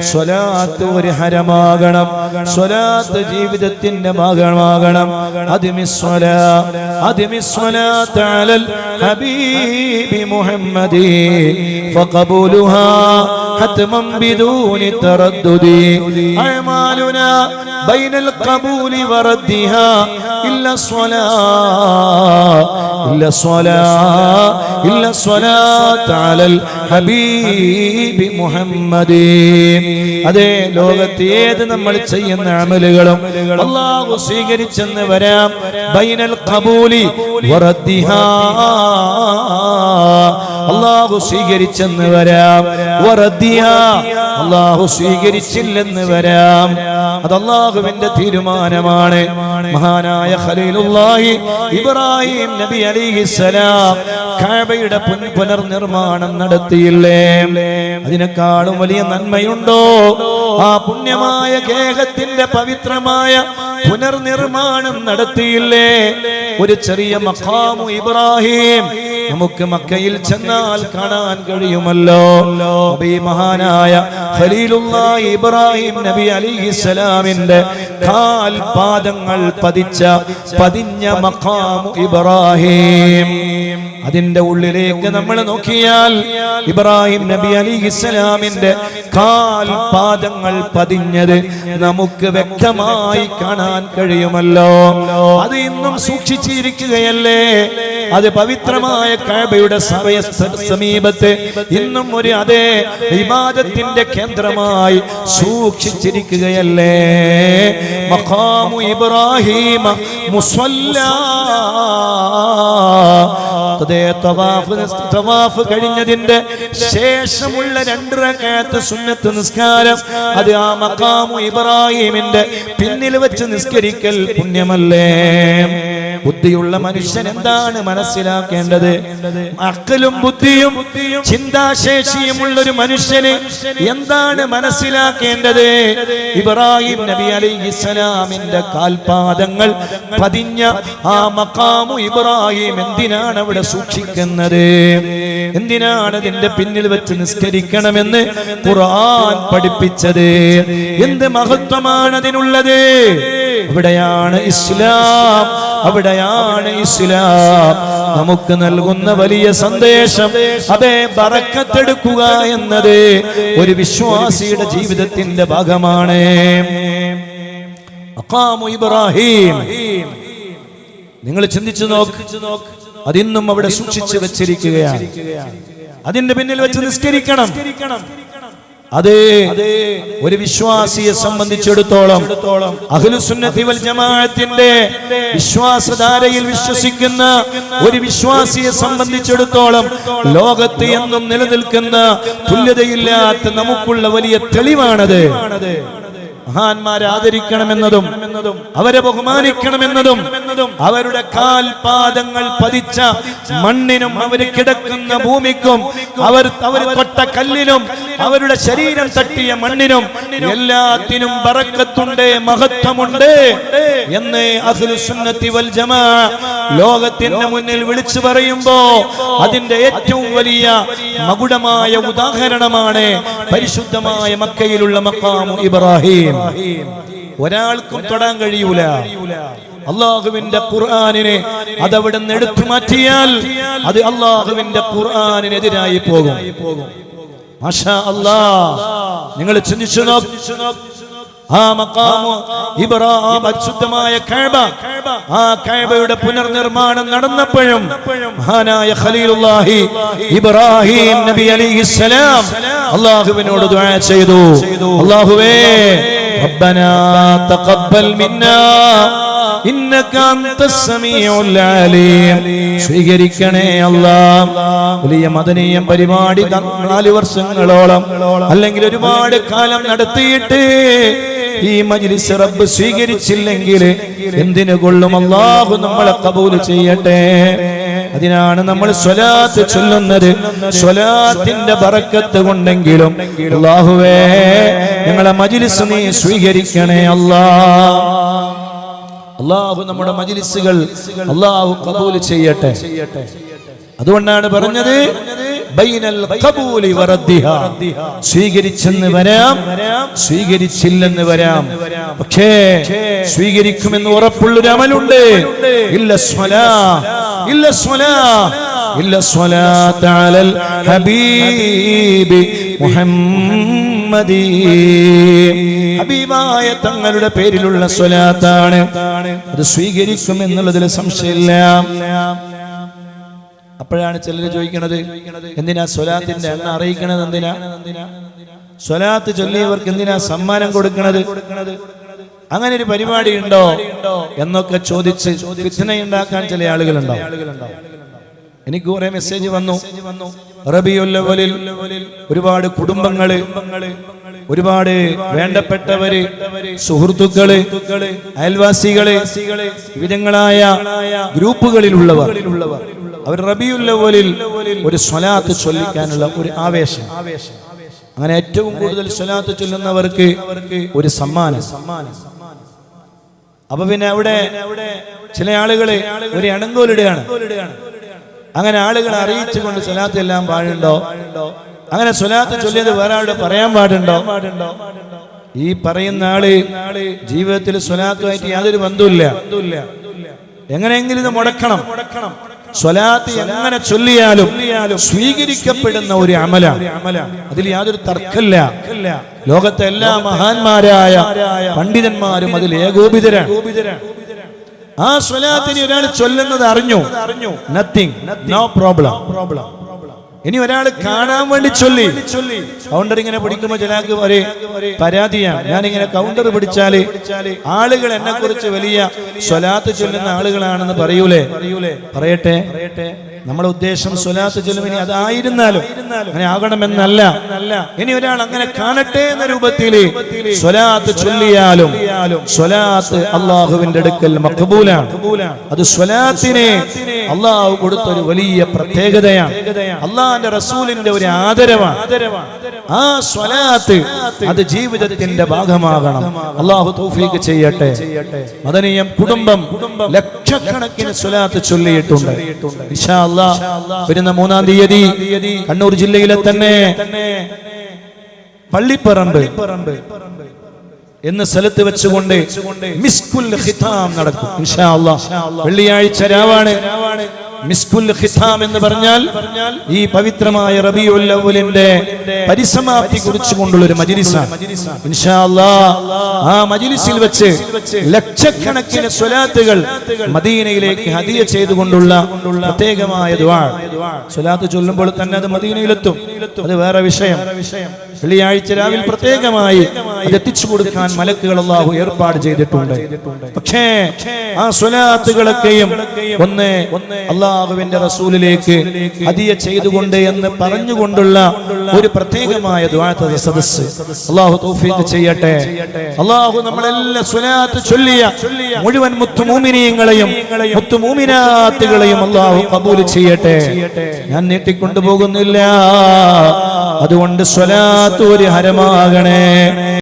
സ്വലാത്ത് ഒരു ഹരമാകണം. സ്വലാത്ത് ജീവിതത്തിന്റെ ഭാഗമാകണം. അതിമിസ്വല അതിമിസ്വലാത്ത് അലൽ ഹബീബി മുഹമ്മദി ഫഖബൂലുഹാ. حتما بدون تردد أعمالنا بين القبول وردها إلا الصلاة إلا الصلاة إلا الصلاة على الحبيب محمد അതെ ലോകത്ത് ഏത് നമ്മൾ ചെയ്യുന്ന അമലുകളും അള്ളാഹു സ്വീകരിച്ചെന്ന് വരാം ബൈനൽ കബൂലി വറദ്ദിഹാ അള്ളാഹു സ്വീകരിച്ചെന്ന് വരാം. അള്ളാഹു സ്വീകരിച്ചില്ലെന്ന് വരാം. അത് അള്ളാഹുവിന്റെ തീരുമാനമാണ്. മഹാനായ ഖലീലുല്ലാഹി ഇബ്രാഹിം നബി അലിഹിസലാം കാബയുടെ പുൻ പുനർനിർമ്മാണം നടത്തിയില്ലേ? അതിനേക്കാളും വലിയ നന്മയുണ്ടോ? ആ പുണ്യമായ ഗേഹത്തിന്റെ പവിത്രമായ പുനർനിർമ്മാണം നടത്തിയില്ലേ? ഒരു ചെറിയ മഖാമു ഇബ്രാഹിം നമുക്ക് മക്കയിൽ ചെന്നാൽ കാണാൻ കഴിയുമല്ലോ. മഹാനായ ഇബ്രാഹിം നബി അലിഹിസലാമിന്റെ കാൽ പാദങ്ങൾ പതിച്ച പതിഞ്ഞ മഖാം ഇബ്രാഹിം. അതിന്റെ ഉള്ളിലേക്ക് നമ്മൾ നോക്കിയാൽ ഇബ്രാഹിം നബി അലി ഇസ്ലാമിന്റെ കാൽ പാദങ്ങൾ പതിഞ്ഞത് നമുക്ക് വ്യക്തമായി കാണാൻ കഴിയുമല്ലോ. അത് ഇന്നും സൂക്ഷിച്ചിരിക്കുകയല്ലേ? അത് പവിത്രമായ കാബയുടെ സമീപത്തെ ഇന്നും ഒരു അതേ വിവാദത്തിന്റെ കേന്ദ്രമായി സൂക്ഷിച്ചിരിക്കുകയല്ലേ? മഖാമു ഇബ്രാഹീമ മുസല്ല തവാഫ് കഴിഞ്ഞതിന്റെ ശേഷമുള്ള രണ്ട് റകഅത്ത് സുന്നത്ത് നിസ്കാരം അത് ആ മഖാമു ഇബ്രാഹിമിന്റെ പിന്നിൽ വെച്ച് നിസ്കരിക്കൽ പുണ്യമല്ലേ? ബുദ്ധിയുള്ള മനുഷ്യൻ എന്താണ് മനസ്സിലാക്കേണ്ടത്? അക്കലും ബുദ്ധിയും ചിന്താശേഷിയുമുള്ള ഒരു മനുഷ്യന് എന്താണ് മനസ്സിലാക്കേണ്ടത്? ഇബ്രാഹിം നബി അലൈഹി ഇസ്ലാമിന്റെ കാൽപാദങ്ങൾ പതിഞ്ഞ ആ മക്കാമു ഇബ്രാഹിം എന്തിനാണ് അവിടെ സൂക്ഷിക്കുന്നത്? എന്തിനാണ് അതിന്റെ പിന്നിൽ വെച്ച് നിസ്കരിക്കണമെന്ന് ഖുർആൻ പഠിപ്പിച്ചത്? എന്ത് മഹത്വമാണ് അതിനുള്ളത്? അവിടെയാണ് ഇസ്ലാം. അവിടെയാണ് ഇസ്ലാം. നമുക്ക് നൽകുന്ന വലിയ സന്ദേശം അതെ ബറക്കത്തെടുക്കുക എന്നത് ഒരു വിശ്വാസിയുടെ ജീവിതത്തിന്റെ ഭാഗമാണ്. ഇബ്രാഹിം. നിങ്ങൾ ചിന്തിച്ചു നോക്ക്. അതിന്നും അവിടെ സൂക്ഷിച്ചു വെച്ചിരിക്കുകയാണ്. അതിന്റെ പിന്നിൽ വെച്ച് നിസ്കരിക്കണം. അത് ഒരു വിശ്വാസിയെ സംബന്ധിച്ചിടത്തോളം വൽ ജമാഅത്തിന്റെ വിശ്വാസധാരയിൽ വിശ്വസിക്കുന്ന ഒരു വിശ്വാസിയെ സംബന്ധിച്ചിടത്തോളം ലോകത്ത് എന്നും നിലനിൽക്കുന്ന തുല്യതയില്ലാത്ത നമുക്കുള്ള വലിയ തെളിവാണത്. മഹാന്മാരെ ആദരിക്കണമെന്നതും അവരെ ബഹുമാനിക്കണമെന്നതും അവരുടെ കാൽപാദങ്ങൾ പതിച്ച മണ്ണിനും അവർ കിടക്കുന്ന ഭൂമിക്കും അവർ അവർ തൊട്ട കല്ലിനും അവരുടെ ശരീരം തട്ടിയ മണ്ണിനും എല്ലാത്തിനും പറക്കത്തുണ്ട് മഹത്വമുണ്ട്. എന്ന് അഖിലുസുന്നത്തി വൽ ജമാ ലോകത്തിന്റെ മുന്നിൽ വിളിച്ചു പറയുമ്പോ അതിന്റെ ഏറ്റവും വലിയ മകുടമായ ഉദാഹരണമാണ് പരിശുദ്ധമായ മക്കയിലുള്ള മക്കാമു ഇബ്രാഹിം. ഒരാൾക്കും തൊടാൻ കഴിയൂല. അള്ളാഹുവിന്റെ ഖുർആാനിനെ അതവിടെ നിന്ന് എടുത്തു മാറ്റിയാൽ അത് അള്ളാഹുവിന്റെ ഖുർആാനിനെതിരായി പോകും. നിങ്ങൾ ചിന്തിച്ചു ആ മക്കാമു ഇബ്രാഹിം അശുദ്ധമായ കഅബ. ആ കഅബയുടെ പുനർനിർമ്മാണം നടന്നപ്പോഴും മഹാനായ ഖലീലുല്ലാഹി ഇബ്രാഹിം നബി അലൈഹിസ്സലാം അല്ലാഹുവിനോട് ദുആ ചെയ്തു. അള്ളാഹുവേ റബ്ബനാ തഖബ്ബൽ മിന്നാ. സ്വീകരിക്കണേ അല്ലാ. വലിയ മദനീയം പരിപാടി നാല് വർഷങ്ങളോളം. അല്ലെങ്കിൽ ഒരുപാട് കാലം നടത്തിയിട്ട് ഈ മജ്ലിസ് റബ്ബ് സ്വീകരിച്ചില്ലെങ്കിൽ എന്തിനു കൊള്ളും? അല്ലാഹു നമ്മളെ കബൂൽ ചെയ്യട്ടെ. അതിനാണ് നമ്മൾ സ്വലാത്ത് ചൊല്ലുന്നത്. സ്വലാത്തിന്റെ ബറക്കത്ത് കൊണ്ടെങ്കിലും അള്ളാഹുവേ ഞങ്ങളെ മജിലിസ് നീ സ്വീകരിക്കണേ അല്ലാ. അള്ളാഹു നമ്മുടെ മജിലിസുകൾ അള്ളാഹു കബൂൽ ചെയ്യട്ടെ. അതുകൊണ്ടാണ് പറഞ്ഞത്. സ്വീകരിച്ചെന്ന് വരാം സ്വീകരിച്ചില്ലെന്ന് വരാം. പക്ഷേ സ്വീകരിക്കുമെന്ന് ഉറപ്പുള്ളൊരു അമലുണ്ട്. ഇല്ല സ്വലാ ഇല്ല സ്വലാ ഇല്ല സ്വലാ ഹബീബി മുഹമ്മദി ഹബീബായ തങ്ങളുടെ പേരിലുള്ള സ്വലാത്താണ്. അത് സ്വീകരിക്കും എന്നുള്ളതിൽ സംശയമില്ല. അപ്പോഴാണ് ചിലർ ചോദിക്കണത് എന്തിനാ സ്വലാത്തിന്റെ എണ്ണ അറിയിക്കണത് എന്തിനാ? സ്വലാത്ത് ചൊല്ലിയവർക്ക് എന്തിനാ സമ്മാനം കൊടുക്കണത്? അങ്ങനെ ഒരു പരിപാടി ഉണ്ടോ എന്നൊക്കെ ചോദിച്ച് ഫിത്നയുണ്ടാക്കാൻ ചില ആളുകളുണ്ടോ എനിക്ക് കുറെ മെസ്സേജ് വന്നു. റബിയുല്ലവലിൽ ഒരുപാട് കുടുംബങ്ങൾ ഒരുപാട് വേണ്ടപ്പെട്ടവര് സുഹൃത്തുക്കൾ അയൽവാസികൾ വിവിധങ്ങളായ ഗ്രൂപ്പുകളിലുള്ളവർ. അവർ റബിയുല്ലവലിൽ ഒരു സ്വലാത്ത് ചൊല്ലിക്കാനുള്ള ഒരു ആവേശം. അങ്ങനെ ഏറ്റവും കൂടുതൽ സ്വലാത്ത് ചൊല്ലുന്നവർക്ക് ഒരു സമ്മാനം. സമ്മാനം അപ്പൊ പിന്നെ അവിടെ ചില ആളുകൾ ഒരു അണങ്കോലിടുകയാണ് അങ്ങനെ ആളുകളെ അറിയിച്ചുകൊണ്ട് സ്വലാത്ത് എല്ലാം പാടുണ്ടോ? അങ്ങനെ സ്വലാത്ത് ചൊല്ലിയത് വേറെ ആളുടെ പറയാൻ പാടുണ്ടോ? ഈ പറയുന്ന ആൾ ജീവിതത്തിൽ സ്വലാത്തുമായിട്ട് യാതൊരു ബന്ധമില്ല എങ്ങനെയെങ്കിലും ഇത് മുടക്കണം. സ്വലാത്ത് എങ്ങനെ ചൊല്ലിയാലും സ്വീകരിക്കപ്പെടുന്ന ഒരു അമല അതിൽ യാതൊരു തർക്കമില്ല. ലോകത്തെ എല്ലാ മഹാന്മാരായ പണ്ഡിതന്മാരും അതിൽ ഏകോപിതരാണ്. ആ സ്വലാത്തിന് ഒരാൾ ചൊല്ലുന്നത് അറിഞ്ഞു. നത്തിങ് നോ പ്രോബ്ലം പ്രോബ്ലം ഇനി ഒരാൾ കാണാൻ വേണ്ടി ചൊല്ലി. കൗണ്ടർ ഇങ്ങനെ പിടിക്കുമ്പോൾ ചിലക്ക് ഒരു പരാതിയാണ്. ഇങ്ങനെ കൗണ്ടർ പിടിച്ചാൽ ആളുകൾ എന്നെ കുറിച്ച് വലിയ സ്വലാത്ത് ചൊല്ലുന്ന ആളുകളാണെന്ന് പറയൂലേ? പറയട്ടെ? നമ്മുടെ ഉദ്ദേശം സ്വലാത്ത് ചെലവിനി അതായിരുന്നാലും അങ്ങനെ ആകണമെന്നല്ല. ഇനി ഒരാൾ അങ്ങനെ കാണട്ടെ എന്ന രൂപത്തിൽ സ്വലാത്ത് ചൊല്ലിയാലും സ്വലാത്ത് അള്ളാഹുവിന്റെ അടുക്കൽ മഖബൂലാണ് അത് സ്വലാത്തിനെ അള്ളാഹു കൊടുത്തൊരു വലിയ പ്രത്യേകതയാണ്. അള്ളാഹിന്റെ റസൂലിന്റെ ഒരു ആദരവാണ്. ആ സ്വലാത്ത് അത് ജീവിതത്തിന്റെ ഭാഗമാകണം. അള്ളാഹു തൗഫീക്ക് ചെയ്യട്ടെ. മദനീയം കുടുംബം ലക്ഷക്കണക്കിന് സ്വലാത്ത് ചൊല്ലിയിട്ടുണ്ട്. അല്ലാഹ് വരുന്ന മൂന്നാം തീയതി കണ്ണൂർ ജില്ലയിലെ തന്നെ പള്ളിപ്പറമ്പ് എന്ന സ്ഥലത്ത് വെച്ചുകൊണ്ട് മിസ്കുൽ ഖിതാം നടക്കും. വെള്ളിയാഴ്ച രാവാണ്. മിസ്കുൽ ഖിതാം എന്ന് പറഞ്ഞാൽ ഈ പവിത്രമായ റബിയുൽ അവലിന്റെ പരിസമാപ്തി കുറിച്ചുകൊണ്ടുള്ള ഒരു മജിലിസാണ്. ഇൻഷാ അല്ലാഹ് ആ മജിലിസിൽ വെച്ച് ലക്ഷക്കണക്കിന് സ്വലാത്തുകൾ മദീനയിലേക്ക് ഹദിയ ചെയ്തുകൊണ്ടുള്ള പ്രത്യേകമായ ദുആ സ്വലാത്ത് ചൊല്ലുമ്പോൾ തന്നെ അത് മദീനയിലെത്തും. അത് വേറെ വിഷയം. വെള്ളിയാഴ്ച രാവിലെ പ്രത്യേകമായി എത്തിച്ചു കൊടുക്കാൻ മലക്കുകൾ അള്ളാഹു ഏർപ്പാട് ചെയ്തിട്ടുണ്ട്. പക്ഷേ ആ സ്വലാത്തുകളൊക്കെയും ഒന്ന് അള്ളാഹുവിന്റെ റസൂലിലേക്ക് അതിയ ചെയ്തുകൊണ്ട് എന്ന് പറഞ്ഞുകൊണ്ടുള്ള ഒരു പ്രത്യേകമായ സദസ് അള്ളാഹു തൗഫീഖ് ചെയ്യട്ടെ. അള്ളാഹു നമ്മളെല്ലാം സ്വലാത്ത് ചൊല്ലിയ മുഴുവൻ മുത്തുമൂമിനിയങ്ങളെയും മുത്തുമൂമിനാത്തുകളെയും അള്ളാഹു കബൂൽ ചെയ്യട്ടെ. ഞാൻ നീട്ടിക്കൊണ്ടു പോകുന്നില്ല. അതുകൊണ്ട് സ്വലാത്ത് ഒരു ഹരമാകണേ.